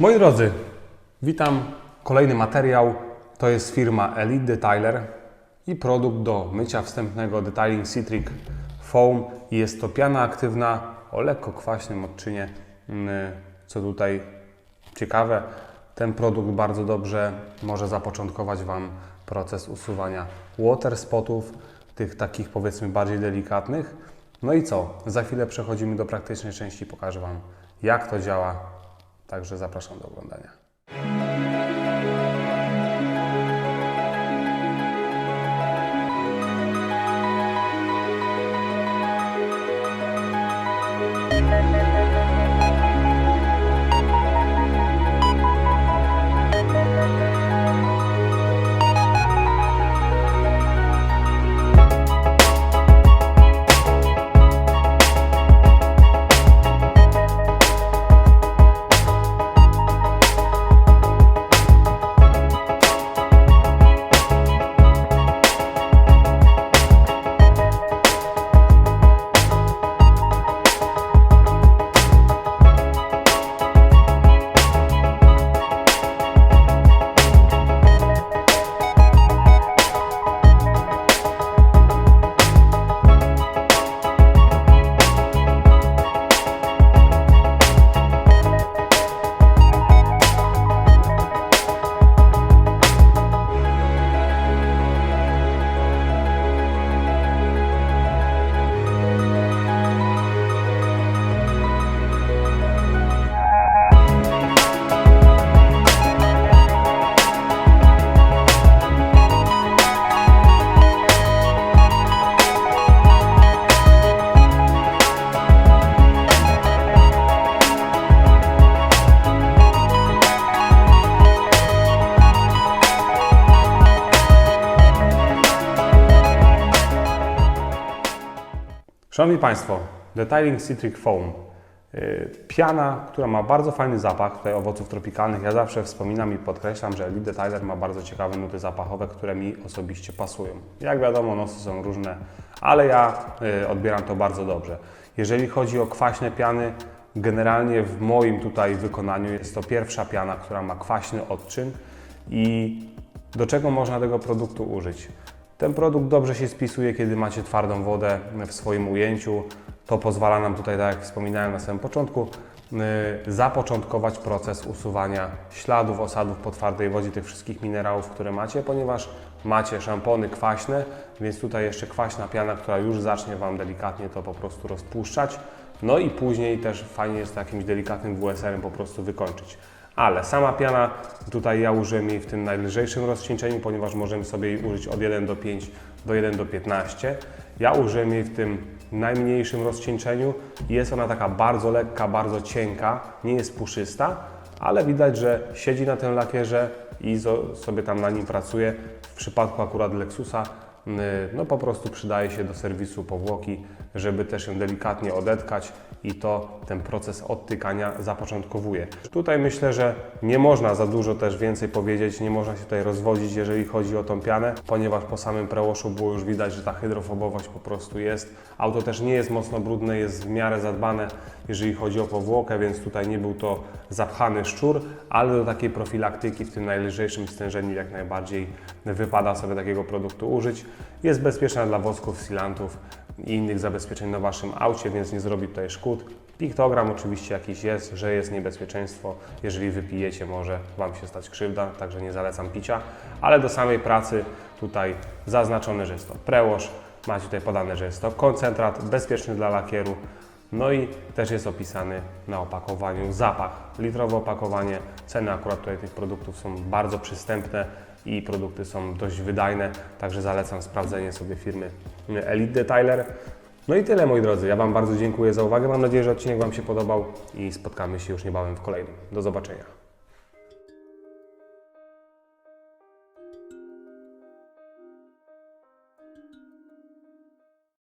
Moi drodzy, witam. Kolejny materiał to jest firma Elite Detailer i produkt do mycia wstępnego Detailing Citric Foam. Jest to piana aktywna o lekko kwaśnym odczynie. Mm, Co tutaj ciekawe, ten produkt bardzo dobrze może zapoczątkować Wam proces usuwania water spotów, tych takich powiedzmy bardziej delikatnych. No i co? Za chwilę przechodzimy do praktycznej części, pokażę Wam jak to działa. Także zapraszam do oglądania. Szanowni Państwo, Detailing Citric Foam. Yy, Piana, która ma bardzo fajny zapach tutaj owoców tropikalnych. Ja zawsze wspominam i podkreślam, że Elite Detailer ma bardzo ciekawe nuty zapachowe, które mi osobiście pasują. Jak wiadomo, nosy są różne, ale ja yy, odbieram to bardzo dobrze. Jeżeli chodzi o kwaśne piany, generalnie w moim tutaj wykonaniu jest to pierwsza piana, która ma kwaśny odczyn i do czego można tego produktu użyć? Ten produkt dobrze się spisuje, kiedy macie twardą wodę w swoim ujęciu. To pozwala nam tutaj, tak jak wspominałem na samym początku, yy, zapoczątkować proces usuwania śladów, osadów po twardej wodzie, tych wszystkich minerałów, które macie, ponieważ macie szampony kwaśne, więc tutaj jeszcze kwaśna piana, która już zacznie Wam delikatnie to po prostu rozpuszczać. No i później też fajnie jest to jakimś delikatnym WSR-em po prostu wykończyć. Ale sama piana, tutaj ja użyłem jej w tym najlżejszym rozcieńczeniu, ponieważ możemy sobie jej użyć od 1 do 5 do 1 do 15. Ja użyłem jej w tym najmniejszym rozcieńczeniu jest ona taka bardzo lekka, bardzo cienka, nie jest puszysta, ale widać, że siedzi na tym lakierze i sobie tam na nim pracuje. W przypadku akurat Lexusa no po prostu przydaje się do serwisu powłoki, żeby też ją delikatnie odetkać i to ten proces odtykania zapoczątkowuje. Tutaj myślę, że nie można za dużo też więcej powiedzieć, nie można się tutaj rozwodzić, jeżeli chodzi o tą pianę, ponieważ po samym prełoszu było już widać, że ta hydrofobowość po prostu jest. Auto też nie jest mocno brudne, jest w miarę zadbane, jeżeli chodzi o powłokę, więc tutaj nie był to zapchany szczur, ale do takiej profilaktyki w tym najlżejszym stężeniu jak najbardziej wypada sobie takiego produktu użyć. Jest bezpieczna dla wosków, silantów i innych zabezpieczeń na Waszym aucie, więc nie zrobi tutaj szkód. Piktogram oczywiście jakiś jest, że jest niebezpieczeństwo. Jeżeli wypijecie, może Wam się stać krzywda, także nie zalecam picia. Ale do samej pracy tutaj zaznaczone, że jest to prełoż. Macie tutaj podane, że jest to koncentrat bezpieczny dla lakieru. No i też jest opisany na opakowaniu zapach. Litrowe opakowanie. Ceny akurat tutaj tych produktów są bardzo przystępne i produkty są dość wydajne, także zalecam sprawdzenie sobie firmy Elite Detailer. No i tyle moi drodzy. Ja Wam bardzo dziękuję za uwagę. Mam nadzieję, że odcinek Wam się podobał i spotkamy się już niebawem w kolejnym. Do zobaczenia.